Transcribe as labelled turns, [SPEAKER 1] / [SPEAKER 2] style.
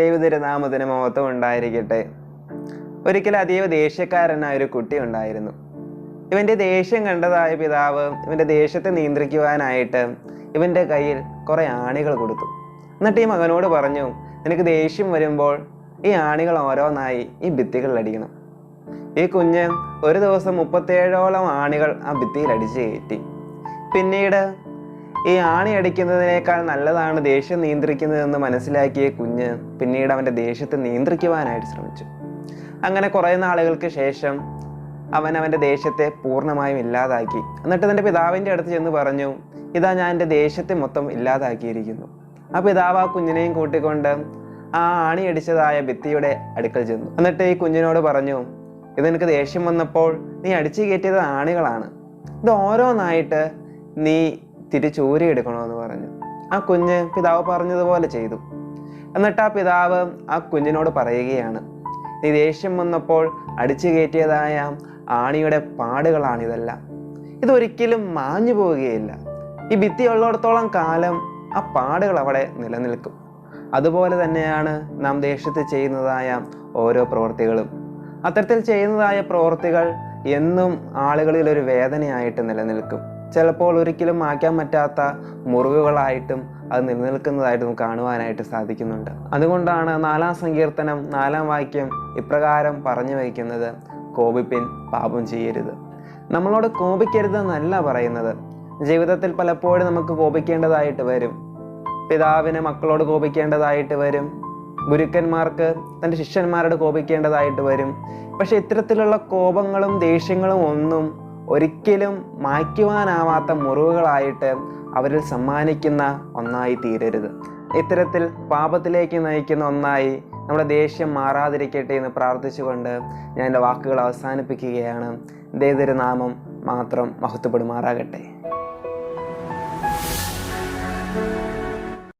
[SPEAKER 1] ദൈവതിരുനാമത്തിന് മഹത്വം ഉണ്ടായിരിക്കട്ടെ. ഒരിക്കൽ അതീവ ദേഷ്യക്കാരനായ ഒരു കുട്ടി ഉണ്ടായിരുന്നു. ഇവന്റെ ദേഷ്യം കണ്ടതായ പിതാവ് ഇവന്റെ ദേഷ്യത്തെ നിയന്ത്രിക്കുവാനായിട്ട് ഇവന്റെ കയ്യിൽ കുറേ ആണികൾ കൊടുത്തു. എന്നിട്ട് ഈ മകനോട് പറഞ്ഞു നിനക്ക് ദേഷ്യം വരുമ്പോൾ ഈ ആണികൾ ഓരോന്നായി ഈ ഭിത്തികളിൽ അടിക്കണം. ഈ കുഞ്ഞ് ഒരു ദിവസം മുപ്പത്തേഴോളം ആണികൾ ആ ഭിത്തിയിൽ അടിച്ചു കയറ്റി. പിന്നീട് ഈ ആണി അടിക്കുന്നതിനേക്കാൾ നല്ലതാണ് ദേഷ്യം നിയന്ത്രിക്കുന്നതെന്ന് മനസ്സിലാക്കിയ കുഞ്ഞ് പിന്നീട് അവന്റെ ദേഷ്യത്തെ നിയന്ത്രിക്കുവാനായിട്ട് ശ്രമിച്ചു. അങ്ങനെ കുറേ നാളുകൾക്ക് ശേഷം അവൻ അവന്റെ ദേഷ്യത്തെ പൂർണമായും ഇല്ലാതാക്കി. എന്നിട്ട് തന്റെ പിതാവിന്റെ അടുത്ത് ചെന്ന് പറഞ്ഞു ഇതാ ഞാൻ എന്റെ ദേഷ്യത്തെ മൊത്തം ഇല്ലാതാക്കിയിരിക്കുന്നു. ആ പിതാവ് ആ കുഞ്ഞിനെയും കൂട്ടിക്കൊണ്ട് ആ ആണി അടിച്ചതായ ഭിത്തിയുടെ അടുക്കൽ ചെന്നു. എന്നിട്ട് ഈ കുഞ്ഞിനോട് പറഞ്ഞു ഇത് നിനക്ക് ദേഷ്യം വന്നപ്പോൾ നീ അടിച്ചു കയറ്റിയത് ആണികളാണ്. ഇത് ഓരോന്നായിട്ട് നീ തിരിച്ചൂരി എടുക്കണമെന്ന് പറഞ്ഞു. ആ കുഞ്ഞ് പിതാവ് പറഞ്ഞതുപോലെ ചെയ്തു. എന്നിട്ട് ആ പിതാവ് ആ കുഞ്ഞിനോട് പറയുകയാണ് നീ ദേഷ്യം വന്നപ്പോൾ അടിച്ചു കയറ്റിയതായ ആണിയുടെ പാടുകളാണിതെല്ലാം. ഇതൊരിക്കലും മാഞ്ഞു പോവുകയില്ല. ഈ ഭിത്തി ഉള്ളിടത്തോളം കാലം ആ പാടുകൾ അവിടെ നിലനിൽക്കും. അതുപോലെ തന്നെയാണ് നാം ദേഷ്യത്തിൽ ചെയ്യുന്നതായ ഓരോ പ്രവൃത്തികളും. അത്തരത്തിൽ ചെയ്യുന്നതായ പ്രവൃത്തികൾ എന്നും ആളുകളിൽ ഒരു വേദനയായിട്ട് നിലനിൽക്കും. ചിലപ്പോൾ ഒരിക്കലും മാറ്റാൻ പറ്റാത്ത മുറിവുകളായിട്ടും അത് നിലനിൽക്കുന്നതായിട്ടും കാണുവാനായിട്ട് സാധിക്കുന്നുണ്ട്. അതുകൊണ്ടാണ് നാലാം സങ്കീർത്തനം നാലാം വാക്യം ഇപ്രകാരം പറഞ്ഞു വയ്ക്കുന്നത് കോപിപ്പിൻ പാപം ചെയ്യരുത്. നമ്മളോട് കോപിക്കരുത് എന്നല്ല പറയുന്നത്. ജീവിതത്തിൽ പലപ്പോഴും നമുക്ക് കോപിക്കേണ്ടതായിട്ട് വരും. പിതാവിന് മക്കളോട് കോപിക്കേണ്ടതായിട്ട് വരും. ഗുരുക്കന്മാർക്ക് തന്റെ ശിഷ്യന്മാരോട് കോപിക്കേണ്ടതായിട്ട് വരും. പക്ഷെ ഇത്തരത്തിലുള്ള കോപങ്ങളും ദേഷ്യങ്ങളും ഒന്നും ഒരിക്കലും മായ്ക്കുവാനാവാത്ത മുറിവുകളായിട്ട് അവരിൽ സമ്മാനിക്കുന്ന ഒന്നായി തീരരുത്. ഇത്തരത്തിൽ പാപത്തിലേക്ക് നയിക്കുന്ന ഒന്നായി നമ്മുടെ ദേഷ്യം മാറാതിരിക്കട്ടെ എന്ന് പ്രാർത്ഥിച്ചുകൊണ്ട് ഞാൻ എന്റെ വാക്കുകൾ അവസാനിപ്പിക്കുകയാണ്. ദൈവത്തിന്റെ നാമം മാത്രം മഹത്വപ്പെടുമാറാകട്ടെ.